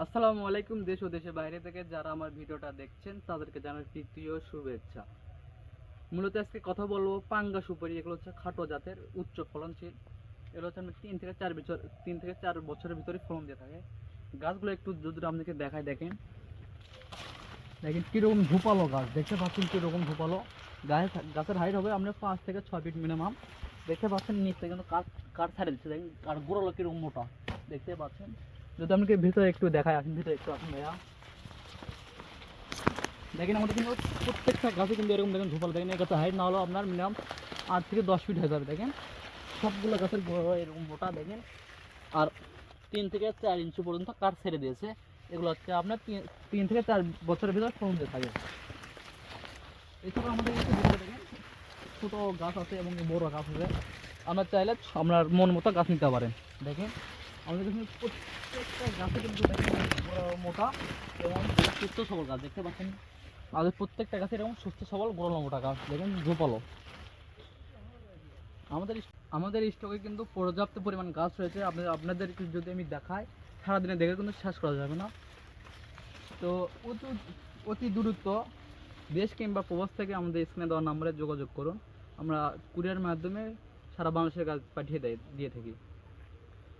আসসালামু আলাইকুম দেশ ও দেশের বাইরে থেকে যারা আমার ভিডিওটা দেখছেন, তাদেরকে জানার তৃতীয় শুভেচ্ছা। মূলত আজকে কথা বলব পাঙ্গা সুপারি এগুলো হচ্ছে খাটো জাতের উচ্চ ফলনশীল। এগুলো হচ্ছে আমরা তিন থেকে চার বছর, তিন থেকে চার বছরের ভিতরে ফলন দিয়ে থাকে। গাছগুলো একটু যদি আপনাকে দেখায় দেখেন। দেখেন কীরকম ঝোপালো গাছ, দেখতে পাচ্ছেন কীরকম ঝোপালো গাছ গাছের হাইট হবে আপনার পাঁচ থেকে ছয় ফিট মিনিমাম দেখতে পাচ্ছেন নিচ কিন্তু কাঠ কাঠ ছাড়ে দিচ্ছে। দেখেন আর গোড়ালো কীরকম মোটা, দেখতে পাচ্ছেন। যদি আপনাকে ভিতরে একটু দেখায় আসেন, ভিতরে একটু আসুন ভাইয়া। দেখেন আমাদের কিন্তু প্রত্যেকটা গাছে কিন্তু এরকম দেখেন ঝোপাল দেখেন এই গাছের হাইট না হলেও আপনার মিনিমাম আট থেকে দশ ফিট হয়ে যাবে, দেখেন। সবগুলো গাছের গোড়া এরকম মোটা, দেখেন। আর তিন থেকে চার ইঞ্চি পর্যন্ত কাঠ ছেড়ে দিয়েছে। এগুলো হচ্ছে আপনার তিন- থেকে চার বছরের ভিতরে ফলন দিয়ে থাকে। এছাড়া আমাদের কাছে ভিতরে দেখেন, ছোটো গাছ আছে এবং বড় গাছ আছে। আমরা চাইলে আপনার মন মতো গাছ নিতে পারেন, দেখেন। আমাদের কাছে প্রত্যেকটা গাছে কিন্তু মোটা এবং সুস্থ সবল গাছ। দেখতে পাচ্ছেন? আমাদের প্রত্যেকটা গাছে এরকম সুস্থ সবল বড় মোটা গাছ। দেখেন ঝোপালো আমাদের আমাদের স্টকে কিন্তু পর্যাপ্ত পরিমাণ গাছ রয়েছে। আপনাদের আপনাদেরকে যদি আমি দেখাই, সারাদিনে দেখে কিন্তু শেষ করা যাবে না। তো অতি অতি দূরত্ব দেশ কিংবা প্রবাস থেকে আমাদের স্ক্রিনে দেওয়া নাম্বারে যোগাযোগ করুন। আমরা কুরিয়ার মাধ্যমে সারা বাংলাদেশের গাছ পাঠিয়ে দেয়, দিয়ে থাকি।